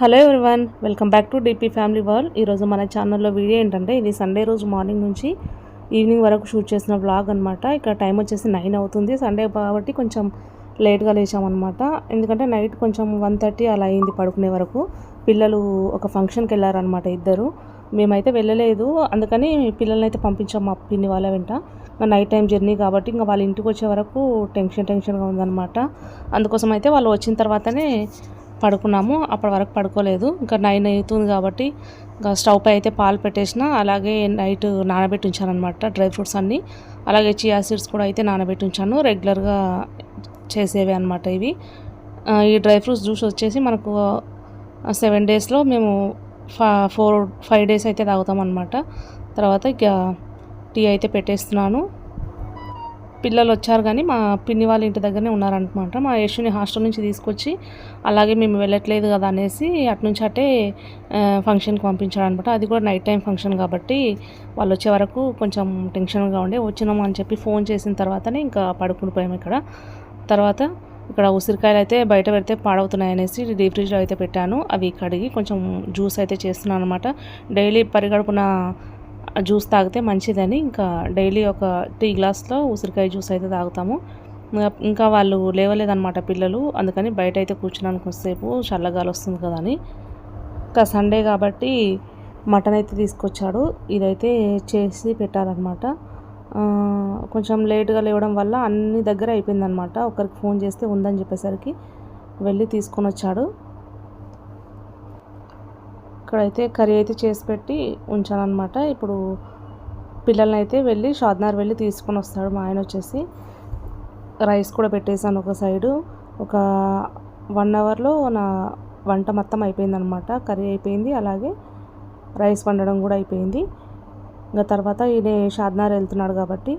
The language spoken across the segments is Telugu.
Hello everyone welcome back to DP family world. ఈరోజు మన ఛానల్లో వీడియో ఏంటంటే ఇది సండే రోజు మార్నింగ్ నుంచి ఈవినింగ్ వరకు షూట్ చేసిన వ్లాగ్ అనమాట ఇక్కడ టైం వచ్చేసి నైన్ అవుతుంది. సండే కాబట్టి కొంచెం లేట్గా లేచామన్నమాట. ఎందుకంటే నైట్ కొంచెం వన్ థర్టీ అలా అయింది పడుకునే వరకు. పిల్లలు ఒక ఫంక్షన్కి వెళ్ళారనమాట ఇద్దరు. మేమైతే వెళ్ళలేదు. అందుకని పిల్లల్ని అయితే పంపించాం మా పిన్ని వాళ్ళ వెంట. నైట్ టైం జర్నీ కాబట్టి ఇంకా వాళ్ళ ఇంటికి వచ్చే వరకు టెన్షన్ టెన్షన్గా ఉందన్నమాట. అందుకోసం అయితే వాళ్ళు వచ్చిన తర్వాతనే పడుకున్నాము. అప్పటి వరకు పడుకోలేదు. ఇంకా నైన్ అవుతుంది కాబట్టి ఇంకా స్టవ్ పై అయితే పాలు పెట్టేసిన అలాగే నైట్ నానబెట్టి ఉంచాను అనమాట డ్రై ఫ్రూట్స్ అన్నీ. అలాగే చియా సీడ్స్ కూడా అయితే నానబెట్టి ఉంచాను రెగ్యులర్గా చేసేవి అనమాట ఇవి. ఈ డ్రై ఫ్రూట్స్ జ్యూస్ వచ్చేసి మనకు సెవెన్ డేస్లో మేము ఫా ఫోర్ ఫైవ్ డేస్ అయితే తాగుతాం అనమాట తర్వాత ఇక టీ అయితే పెట్టేస్తున్నాను. పిల్లలు వచ్చారు కానీ మా పిన్ని వాళ్ళ ఇంటి దగ్గరనే ఉన్నారనమాట మా యశుని హాస్టల్ నుంచి తీసుకొచ్చి అలాగే మేము వెళ్ళట్లేదు కదా అనేసి అటు నుంచి అటే ఫంక్షన్కి పంపించాడు అనమాట అది కూడా నైట్ టైం ఫంక్షన్ కాబట్టి వాళ్ళు వచ్చే వరకు కొంచెం టెన్షన్గా ఉండే వచ్చినాము అని చెప్పి ఫోన్ చేసిన తర్వాతనే ఇంకా పడుకుని పోయాము ఇక్కడ. తర్వాత ఇక్కడ ఉసిరికాయలు అయితే బయట పెడితే పాడవుతున్నాయి అనేసి డీప్ ఫ్రిడ్జ్లో అయితే పెట్టాను. అవి కడిగి కొంచెం జ్యూస్ అయితే చేస్తున్నాను అనమాట డైలీ పరిగడుపున జ్యూస్ తాగితే మంచిదని. ఇంకా డైలీ ఒక టీ గ్లాస్లో ఉసిరికాయ జ్యూస్ అయితే తాగుతాము. ఇంకా- వాళ్ళు లేవలేదన్నమాట పిల్లలు. అందుకని బయట అయితే కూర్చున్నాను కొంతసేపు చల్లగాలి వస్తుంది కదా అని. ఇంకా సండే కాబట్టి మటన్ అయితే తీసుకొచ్చాడు. ఇదైతే చేసి పెట్టాలన్నమాట కొంచెం లేటుగా లేవడం వల్ల అన్ని దగ్గర అయిపోయిందనమాట ఒకరికి ఫోన్ చేస్తే ఉందని చెప్పేసరికి వెళ్ళి తీసుకొని వచ్చాడు ఇక్కడైతే కర్రీ అయితే చేసి పెట్టి ఉంచానమాట ఇప్పుడు పిల్లల్ని అయితే వెళ్ళి షాద్నార్ వెళ్ళి తీసుకొని వస్తాడు మా ఆయన వచ్చేసి. రైస్ కూడా పెట్టేశాను ఒక సైడు. ఒక వన్ అవర్లో నా వంట మొత్తం అయిపోయిందనమాట కర్రీ అయిపోయింది. అలాగే రైస్ వండడం కూడా అయిపోయింది. ఇంకా తర్వాత ఈయన షాద్నార్ వెళ్తున్నాడు కాబట్టి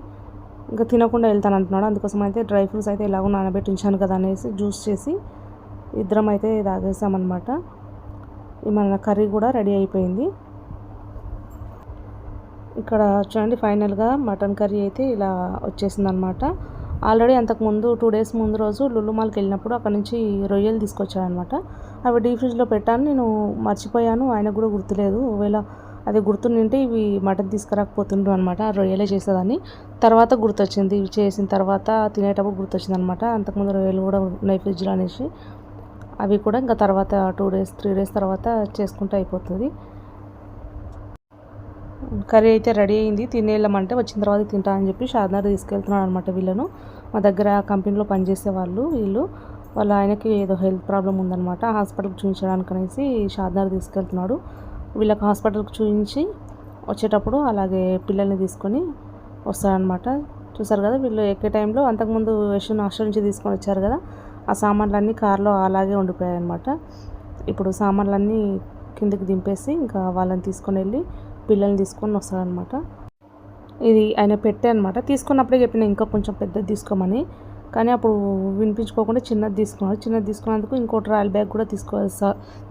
ఇంకా తినకుండా వెళ్తాను అంటున్నాడు అందుకోసం అయితే డ్రై ఫ్రూట్స్ అయితే ఎలాగో నానబెట్టించాను కదా అనేసి జ్యూస్ చేసి ఇద్దరం అయితే తాగేసామన్నమాట. మన కర్రీ కూడా రెడీ అయిపోయింది. ఇక్కడ చూడండి ఫైనల్గా మటన్ కర్రీ అయితే ఇలా వచ్చేసింది అనమాట ఆల్రెడీ అంతకుముందు టూ డేస్ ముందు రోజు లుల్లుమాల్కి వెళ్ళినప్పుడు అక్కడ నుంచి రొయ్యలు తీసుకొచ్చాడనమాట అవి డీ ఫ్రిడ్జ్లో పెట్టాను నేను మర్చిపోయాను ఆయనకు కూడా గుర్తులేదు. ఒకవేళ అది గుర్తుండింటే ఇవి మటన్ తీసుకురాకపోతుండ్రు అనమాట రొయ్యలే చేసేదాన్ని. తర్వాత గుర్తొచ్చింది ఇవి చేసిన తర్వాత తినేటప్పుడు గుర్తొచ్చింది అనమాట అంతకుముందు రొయ్యలు కూడా ఉన్నాయి ఫ్రిడ్జ్లో అనేసి. అవి కూడా ఇంకా తర్వాత టూ డేస్ త్రీ డేస్ తర్వాత చేసుకుంటే అయిపోతుంది. కర్రీ అయితే రెడీ అయింది. తినేళ్ళమంటే వచ్చిన తర్వాత తింటా అని చెప్పి షాద్నార్ తీసుకెళ్తున్నాడు అనమాట వీళ్ళను. మా దగ్గర కంపెనీలో పనిచేసే వాళ్ళు వీళ్ళు. వాళ్ళ ఆయనకి ఏదో హెల్త్ ప్రాబ్లం ఉందనమాట హాస్పిటల్కి చూపించడానికి అనేసి షాద్నార్ తీసుకెళ్తున్నాడు. వీళ్ళకి హాస్పిటల్కి చూపించి వచ్చేటప్పుడు అలాగే పిల్లల్ని తీసుకొని వస్తారనమాట చూసారు కదా వీళ్ళు ఎక్కే టైంలో అంతకుముందు యశ్వన్ హాస్టల్ నుంచి తీసుకొని వచ్చారు కదా. ఆ సామాన్లన్నీ కార్లో అలాగే ఉండిపోయాయి అనమాట ఇప్పుడు సామాన్లన్నీ కిందకి దింపేసి ఇంకా వాళ్ళని తీసుకొని వెళ్ళి పిల్లల్ని తీసుకొని వస్తాడనమాట ఇది ఆయన పెట్టే అనమాట తీసుకున్నప్పుడే చెప్పిన ఇంకా కొంచెం పెద్దది తీసుకోమని. కానీ అప్పుడు వినిపించుకోకుండా చిన్నది తీసుకున్నాడు. చిన్నది తీసుకున్నందుకు ఇంకో ట్రాయల్ బ్యాగ్ కూడా తీసుకో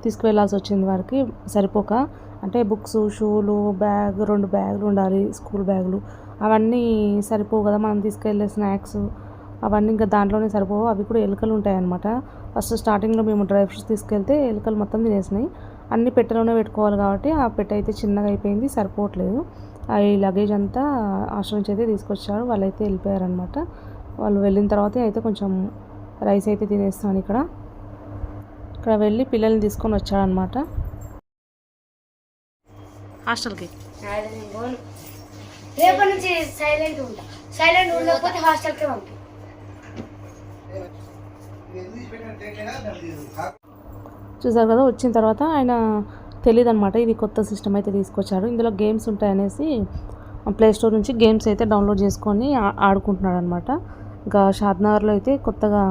తీసుకువెళ్ళాల్సి వచ్చింది వారికి. సరిపోక. అంటే బుక్స్ షూలు బ్యాగ్ రెండు బ్యాగులు ఉండాలి. స్కూల్ బ్యాగులు. అవన్నీ సరిపోవు కదా మనం తీసుకెళ్ళే స్నాక్స్. అవన్నీ ఇంకా దాంట్లోనే సరిపోవు. అవి కూడా ఎలుకలు ఉంటాయన్నమాట. ఫస్ట్ స్టార్టింగ్లో మేము డ్రై ఫ్రూట్స్ తీసుకెళ్తే ఎలుకలు మొత్తం తినేసినాయి. అన్ని పెట్టెలోనే పెట్టుకోవాలి కాబట్టి ఆ పెట్టె అయితే చిన్నగా అయిపోయింది సరిపోవట్లేదు. ఆ ఈ లగేజ్ అంతా హాస్టల్ నుంచి అయితే తీసుకొచ్చారు. వాళ్ళైతే వెళ్ళిపోయారనమాట వాళ్ళు వెళ్ళిన తర్వాత అయితే కొంచెం రైస్ అయితే తినేస్తాను ఇక్కడ. ఇక్కడ వెళ్ళి పిల్లల్ని తీసుకొని వచ్చాడనమాట హాస్టల్కి. రేపటి నుంచి సైలెంట్ ఉంటా. సైలెంట్ ఉండకపోతే హాస్టల్కే పంపి. చూసారు కదా వచ్చిన తర్వాత ఆయన తెలియదు అనమాట ఇది కొత్త సిస్టమ్ అయితే తీసుకొచ్చాడు ఇందులో గేమ్స్ ఉంటాయనేసి ప్లే స్టోర్ నుంచి గేమ్స్ అయితే డౌన్లోడ్ చేసుకొని ఆడుకుంటున్నాడు అనమాట ఇంకా షాద్నగర్లో అయితే కొత్తగా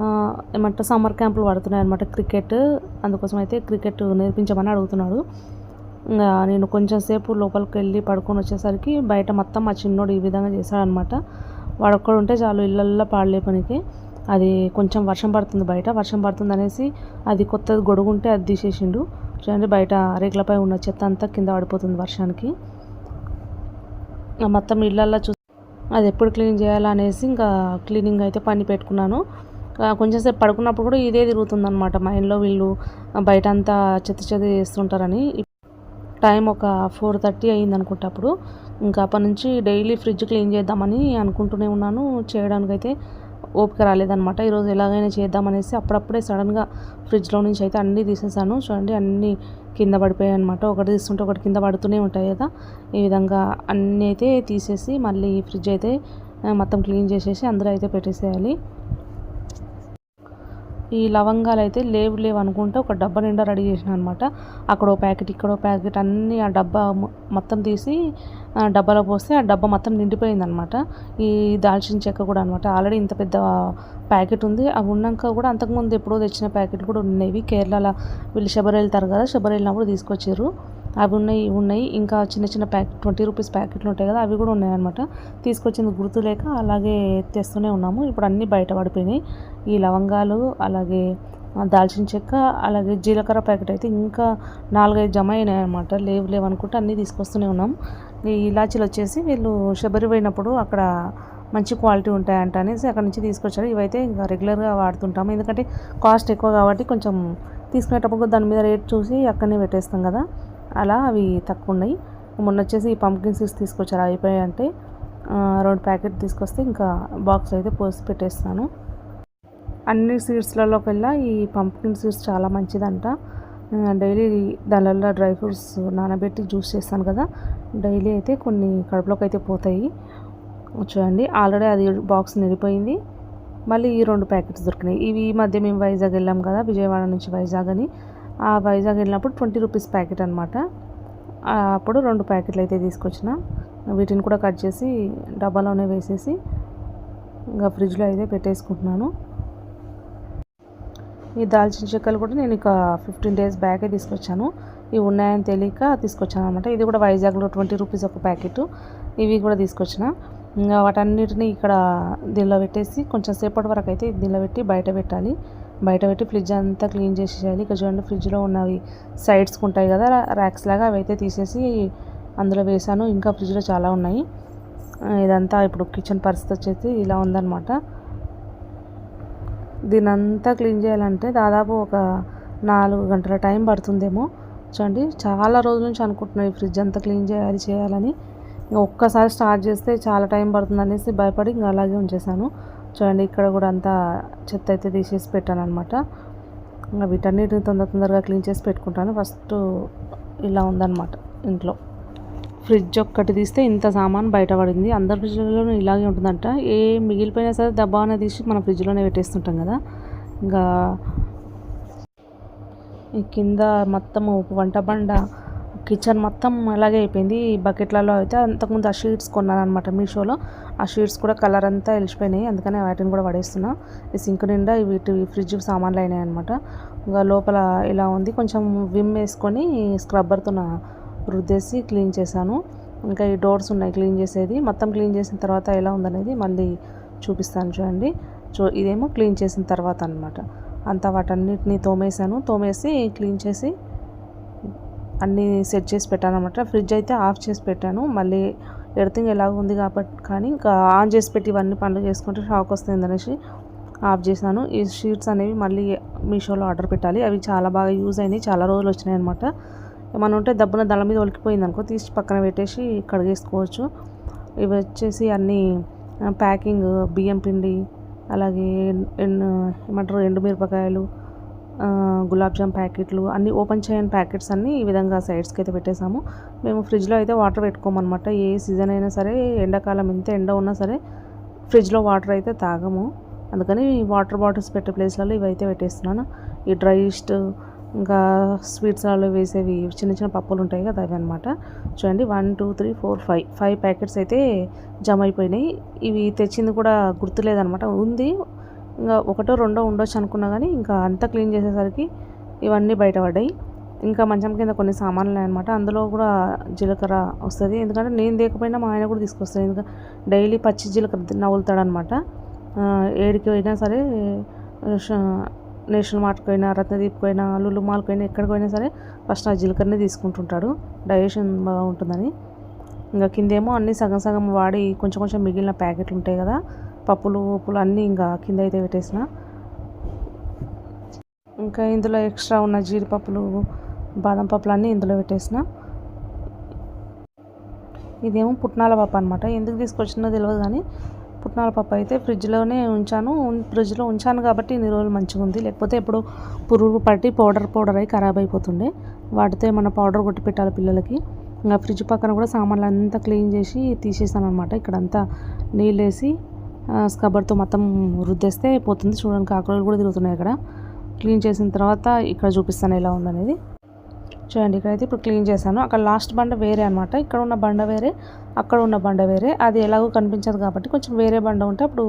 ఏమంటే ఏమంటారు సమ్మర్ క్యాంపులు పడుతున్నాయి అనమాట క్రికెట్. అందుకోసం అయితే క్రికెట్ నేర్పించమని అడుగుతున్నాడు. ఇంకా నేను కొంచెం సేపు లోపలికి వెళ్ళి పడుకొని వచ్చేసరికి బయట మొత్తం మా చిన్నోడు ఈ విధంగా చేశాడనమాట వాడు ఒక్కడు ఉంటే చాలు ఇళ్ళల్లో పాడలే పనికి అది కొంచెం వర్షం పడుతుంది బయట. వర్షం పడుతుంది అనేసి అది కొత్తది గొడుగు ఉంటే అది తీసేసిండు. చూడండి బయట రేకులపై ఉన్న చెత్త అంతా కింద పడిపోతుంది వర్షానికి. ఆ మొత్తం ఇళ్ళల్లో చూ అది ఎప్పుడు క్లీన్ చేయాలా అనేసి ఇంకా క్లీనింగ్ అయితే పని పెట్టుకున్నాను. కొంచెంసేపు పడుకున్నప్పుడు కూడా ఇదే తిరుగుతుంది అనమాట మైండ్లో వీళ్ళు బయట అంతా చెత్త చెత్త చేస్తుంటారని. టైం ఒక ఫోర్ థర్టీ అయింది అనుకుంటా అప్పుడు. ఇంకా అప్పటి నుంచి డైలీ ఫ్రిడ్జ్ క్లీన్ చేద్దామని అనుకుంటూనే ఉన్నాను. చేయడానికైతే ఓపిక రాలేదనమాట ఈరోజు ఎలాగైనా చేద్దామనేసి అప్పుడప్పుడే సడన్గా ఫ్రిడ్జ్లో నుంచి అయితే అన్నీ తీసేసాను. చూడండి అన్నీ కింద పడిపోయాయి అనమాట ఒకటి తీస్తుంటే ఒకటి కింద పడుతూనే ఉంటాయి కదా. ఈ విధంగా అన్నీ అయితే తీసేసి మళ్ళీ ఫ్రిడ్జ్ అయితే మొత్తం క్లీన్ చేసేసి అందులో అయితే పెట్టేసేయాలి. ఈ లవంగాలు అయితే లేవు లేవు అనుకుంటే ఒక డబ్బా నిండా రెడీ చేసిన అనమాట అక్కడ ప్యాకెట్ ఇక్కడ ప్యాకెట్ అన్నీ ఆ డబ్బా మొత్తం తీసి ఆ డబ్బాలో పోస్తే ఆ డబ్బా మొత్తం నిండిపోయింది అనమాట ఈ దాల్చిన చెక్క కూడా అనమాట ఆల్రెడీ ఇంత పెద్ద ప్యాకెట్ ఉంది. అవి ఉన్నాక కూడా అంతకుముందు ఎప్పుడో తెచ్చిన ప్యాకెట్లు కూడా ఉన్నాయి కేరళలో వీళ్ళు శబరి వెళ్తారు కదా శబరి వెళ్ళినప్పుడు తీసుకొచ్చారు. అవి ఉన్నాయి ఇవి ఉన్నాయి. ఇంకా చిన్న చిన్న ప్యాకెట్ ట్వంటీ రూపీస్ ప్యాకెట్లు ఉంటాయి కదా అవి కూడా ఉన్నాయి అనమాట తీసుకొచ్చింది గుర్తు లేక అలాగే తెస్తూనే ఉన్నాము. ఇప్పుడు అన్నీ బయట పడిపోయినాయి. ఈ లవంగాలు అలాగే దాల్చిన చెక్క అలాగే జీలకర్ర ప్యాకెట్ అయితే ఇంకా నాలుగైదు జమ అయినాయి అనమాట లేవు లేవు అనుకుంటే అన్నీ తీసుకొస్తూనే ఉన్నాం. ఈ ఇలాచీలు వచ్చేసి వీళ్ళు శబరి పోయినప్పుడు అక్కడ మంచి క్వాలిటీ ఉంటాయంట అనేసి అక్కడ నుంచి తీసుకొచ్చారు. ఇవైతే ఇంకా రెగ్యులర్గా వాడుతుంటాము. ఎందుకంటే కాస్ట్ ఎక్కువ కాబట్టి కొంచెం తీసుకునేటప్పుడు దాని మీద రేట్ చూసి అక్కడనే పెట్టేస్తాం కదా. అలా అవి తక్కువ ఉన్నాయి మొన్న వచ్చేసి ఈ పంప్కిన్ సీడ్స్ తీసుకొచ్చారు. అయిపోయాయి అంటే రెండు ప్యాకెట్ తీసుకొస్తే ఇంకా బాక్స్ అయితే పోసి పెట్టేస్తాను. అన్ని సీడ్స్లలో కల్లా ఈ పంప్కిన్ సీడ్స్ చాలా మంచిదంట. డైలీ దానిలో డ్రై ఫ్రూట్స్ నానబెట్టి జ్యూస్ చేస్తాను కదా డైలీ అయితే కొన్ని కడుపులోకి అయితే పోతాయి. చూడండి ఆల్రెడీ అది బాక్స్ నిండిపోయింది. మళ్ళీ ఈ రెండు ప్యాకెట్స్ దొరికినాయి. ఇవి ఈ మధ్య మేము వైజాగ్ వెళ్ళాం కదా విజయవాడ నుంచి వైజాగ్ అని. వైజాగ్ వెళ్ళినప్పుడు ట్వంటీ రూపీస్ ప్యాకెట్ అనమాట అప్పుడు రెండు ప్యాకెట్లు అయితే తీసుకొచ్చిన. వీటిని కూడా కట్ చేసి డబ్బాలోనే వేసేసి ఇంకా ఫ్రిడ్జ్లో అయితే పెట్టేసుకుంటున్నాను. ఈ దాల్చిన చెక్కలు కూడా నేను ఇక ఫిఫ్టీన్ డేస్ బ్యాకే తీసుకొచ్చాను. ఇవి ఉన్నాయని తెలియక తీసుకొచ్చాను అనమాట ఇది కూడా వైజాగ్లో ట్వంటీ రూపీస్ ఒక ప్యాకెట్. ఇవి కూడా తీసుకొచ్చిన. ఇంకా వాటన్నిటిని ఇక్కడ దీనిలో పెట్టేసి కొంచెం సేపటి వరకు అయితే దీనిలో పెట్టి బయట పెట్టాలి. బయట పెట్టి ఫ్రిడ్జ్ అంతా క్లీన్ చేసేయాలి ఇక్కడ చూడండి ఫ్రిడ్జ్లో ఉన్నవి సైడ్స్కి ఉంటాయి కదా ర్యాక్స్ లాగా అవి అయితే తీసేసి అందులో వేసాను. ఇంకా ఫ్రిడ్జ్లో చాలా ఉన్నాయి. ఇదంతా ఇప్పుడు కిచెన్ పరిస్థితి వచ్చేసి ఇలా ఉందన్నమాట. దీని అంతా క్లీన్ చేయాలంటే దాదాపు ఒక నాలుగు గంటల టైం పడుతుందేమో. చూడండి చాలా రోజుల నుంచి అనుకుంటున్నాను ఈ ఫ్రిడ్జ్ అంతా క్లీన్ చేయాలి చేయాలని. ఒక్కసారి స్టార్ట్ చేస్తే చాలా టైం పడుతుంది అనేసి భయపడి ఇంకా అలాగే ఉంచేసాను. చూడండి ఇక్కడ కూడా అంతా చెత్త అయితే తీసేసి పెట్టాను అనమాట వీటన్నిటిని తొందర తొందరగా క్లీన్ చేసి పెట్టుకుంటాను. ఫస్ట్ ఇలా ఉందన్నమాట ఇంట్లో. ఫ్రిడ్జ్ ఒక్కటి తీస్తే ఇంత సామాన్ బయటపడింది అందరి ఫ్రిడ్జ్లోనూ ఇలాగే ఉంటుందంట. ఏ మిగిలిపోయినా సరే దబ్బాన తీసి మనం ఫ్రిడ్జ్లోనే పెట్టేస్తుంటాం కదా. ఇంకా ఈ కింద మొత్తం వంట బండ కిచెన్ మొత్తం అలాగే అయిపోయింది. ఈ బకెట్లలో అయితే అంతకుముందు ఆ షీట్స్ కొన్నాను అనమాట మీషోలో. ఆ షీట్స్ కూడా కలర్ అంతా వెళ్ళిపోయినాయి అందుకనే వాటిని కూడా పడేస్తున్నా. ఈ సింక్ నిండా వీటి ఫ్రిడ్జ్ సామాన్లు అయినాయి అనమాట ఇంకా లోపల ఇలా ఉంది. కొంచెం విమ్ వేసుకొని స్క్రబ్బర్తో రుద్దేసి క్లీన్ చేశాను. ఇంకా ఈ డోర్స్ ఉన్నాయి క్లీన్ చేసేది. మొత్తం క్లీన్ చేసిన తర్వాత ఎలా ఉందనేది మళ్ళీ చూపిస్తాను చూడండి. చూ ఇదేమో క్లీన్ చేసిన తర్వాత అనమాట అంతా వాటన్నిటిని తోమేశాను. తోమేసి క్లీన్ చేసి అన్నీ సెట్ చేసి పెట్టాను అనమాట ఫ్రిడ్జ్ అయితే ఆఫ్ చేసి పెట్టాను. మళ్ళీ ఎడితింగ్ ఎలాగ ఉంది కాబట్టి కానీ ఇంకా ఆన్ చేసి పెట్టి ఇవన్నీ పనులు చేసుకుంటే షాక్ వస్తుంది అనేసి ఆఫ్ చేశాను ఈ షీట్స్ అనేవి మళ్ళీ మీషోలో ఆర్డర్ పెట్టాలి. అవి చాలా బాగా యూజ్ అయినాయి. చాలా రోజులు వచ్చినాయి అనమాట ఏమన్నా ఉంటే దబ్బున దళ మీద ఒలికిపోయింది అనుకో తీసి పక్కన పెట్టేసి కడిగేసుకోవచ్చు. ఇవి వచ్చేసి అన్నీ ప్యాకింగ్ బియ్యం పిండి అలాగే ఎండు ఏమంటారు ఎండు మిరపకాయలు గులాబ్ జామ్ ప్యాకెట్లు అన్నీ ఓపెన్ చేయని ప్యాకెట్స్ అన్నీ ఈ విధంగా సైడ్స్కి అయితే పెట్టేసాము మేము ఫ్రిడ్జ్లో అయితే వాటర్ పెట్టుకోమన్నమాట. ఏ సీజన్ అయినా సరే ఎండాకాలం ఎంత ఎండ ఉన్నా సరే ఫ్రిడ్జ్లో వాటర్ అయితే తాగము. అందుకని వాటర్ బాటిల్స్ పెట్టే ప్లేస్లలో ఇవైతే పెట్టేస్తున్నాను. ఈ డ్రైస్ట్ ఇంకా స్వీట్స్లలో వేసేవి చిన్న చిన్న పప్పులు ఉంటాయి కదా అవి అనమాట చూడండి one two three four five five packets అయితే జమ అయిపోయినాయి. ఇవి తెచ్చింది కూడా గుర్తులేదనమాట ఉంది ఇంకా ఒకటో రెండో ఉండొచ్చు అనుకున్నా కానీ ఇంకా అంతా క్లీన్ చేసేసరికి ఇవన్నీ బయటపడ్డాయి. ఇంకా మంచం కింద కొన్ని సామాన్లు అనమాట అందులో కూడా జీలకర్ర వస్తుంది. ఎందుకంటే నేను లేకపోయినా మా ఆయన కూడా తీసుకొస్తాడు. ఎందుకంటే డైలీ పచ్చి జీలకర్ర నవ్వులుతాడనమాట ఏడికి పోయినా సరే నేషనల్ మార్ట్కి పోయినా రత్నదీప్కి పోయినా లులు మాల్కి పోయినా ఎక్కడికి పోయినా సరే ఫస్ట్ ఆ జీలకర్రనే తీసుకుంటుంటాడు. డైజెషన్ బాగా ఉంటుందని ఇంకా కిందేమో అన్నీ సగం సగం వాడి కొంచెం కొంచెం మిగిలిన ప్యాకెట్లు ఉంటాయి కదా పప్పులు ఉప్పులు అన్నీ ఇంకా కింద అయితే పెట్టేసిన. ఇంకా ఇందులో ఎక్స్ట్రా ఉన్న జీడిపప్పులు బాదం పప్పులు అన్నీ ఇందులో పెట్టేసిన. ఇదేమో పుట్నాల పప్పు అనమాట ఎందుకు తీసుకొచ్చినో తెలియదు కానీ పుట్నాల పప్పు అయితే ఫ్రిడ్జ్లోనే ఉంచాను. ఫ్రిడ్జ్లో ఉంచాను కాబట్టి ఇన్ని రోజులు మంచిగా ఉంది. లేకపోతే ఎప్పుడు పురుగు పట్టి పౌడర్ పౌడర్ అయి ఖరాబ్ అయిపోతుండే. వాటితో ఏమన్నా పౌడర్ కొట్టి పెట్టాలి పిల్లలకి. ఇంకా ఫ్రిడ్జ్ పక్కన కూడా సామాన్లు అంతా క్లీన్ చేసి తీసేసాను అనమాట ఇక్కడంతా నీళ్ళు వేసి స్కబర్తో మొత్తం రుద్దేస్తే పోతుంది. చూడండి కాకులు కూడా తిరుగుతున్నాయి ఇక్కడ క్లీన్ చేసిన తర్వాత ఇక్కడ చూపిస్తాను ఎలా ఉందనేది. చూడండి ఇక్కడైతే ఇప్పుడు క్లీన్ చేశాను. అక్కడ లాస్ట్ బండ వేరే అనమాట ఇక్కడ ఉన్న బండ వేరే అక్కడ ఉన్న బండ వేరే. అది ఎలాగో కనిపించదు కాబట్టి కొంచెం వేరే బండ ఉంటే అప్పుడు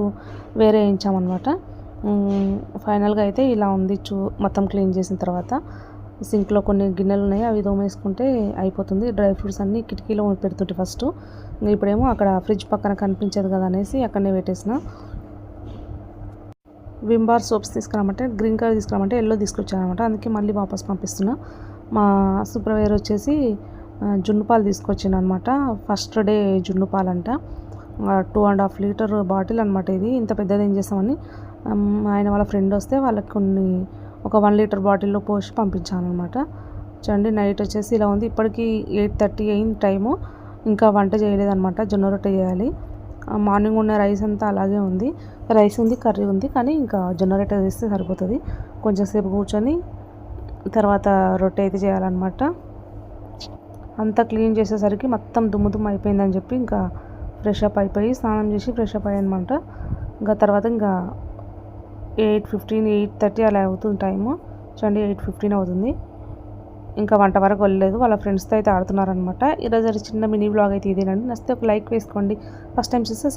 వేరే వేయించామన్నమాట. ఫైనల్గా అయితే ఇలా ఉంది చూ మొత్తం క్లీన్ చేసిన తర్వాత. సింక్లో కొన్ని గిన్నెలు ఉన్నాయి అవి దోమేసుకుంటే అయిపోతుంది. డ్రై ఫ్రూట్స్ అన్నీ కిటికీలో పెడుతుంటే ఫస్ట్. ఇప్పుడేమో అక్కడ ఫ్రిడ్జ్ పక్కన కనిపించదు కదా అనేసి అక్కడనే పెట్టేసిన. విమ్ బార్ సోప్స్ తీసుకురామంటే గ్రీన్ కలర్ తీసుకురామంటే ఎల్లో తీసుకొచ్చానమాట అందుకే మళ్ళీ వాపస్ పంపిస్తున్నా. మా సూపర్వైజర్ వచ్చేసి జున్నుపాలు జున్ను పాలు తీసుకొచ్చాను అనమాట ఫస్ట్ డే జున్నుపాలు అంట two and half litre bottle అనమాట ఇది. ఇంత పెద్దది ఏం చేస్తామని. ఆయన వాళ్ళ ఫ్రెండ్ వస్తే వాళ్ళకి కొన్ని ఒక వన్ లీటర్ బాటిల్లో పోసి పంపించాను అనమాట చూడండి నైట్ వచ్చేసి ఇలా ఉంది. ఇప్పటికీ ఎయిట్ థర్టీ అయింది టైము. ఇంకా వంట చేయలేదన్నమాట. జొన్న రొట్టె చేయాలి. మార్నింగ్ ఉన్న రైస్ అంతా అలాగే ఉంది. రైస్ ఉంది కర్రీ ఉంది కానీ ఇంకా జొన్న రొట్టె చేస్తే సరిపోతుంది. కొంచెం సేపు కూర్చొని తర్వాత రొట్టె అయితే చేయాలన్నమాట. అంతా క్లీన్ చేసేసరికి మొత్తం దుమ్ము దుమ్ము అయిపోయిందని చెప్పి ఇంకా ఫ్రెష్ అప్ అయిపోయి స్నానం చేసి ఫ్రెష్ అప్ అయ్యానమాట ఇంకా తర్వాత ఇంకా ఎయిట్ ఫిఫ్టీన్ ఎయిట్ థర్టీ అలా అవుతుంది టైము. చూడండి ఎయిట్ ఫిఫ్టీన్ అవుతుంది. ఇంకా వంట వరకు వెళ్ళలేదు. వాళ్ళ ఫ్రెండ్స్తో అయితే ఆడుతున్నారనమాట. ఈరోజు చిన్న మినీ బ్లాగ్ అయితే ఇదేనండి. నచ్చితే ఒక లైక్ వేసుకోండి. ఫస్ట్ టైం చూస్తే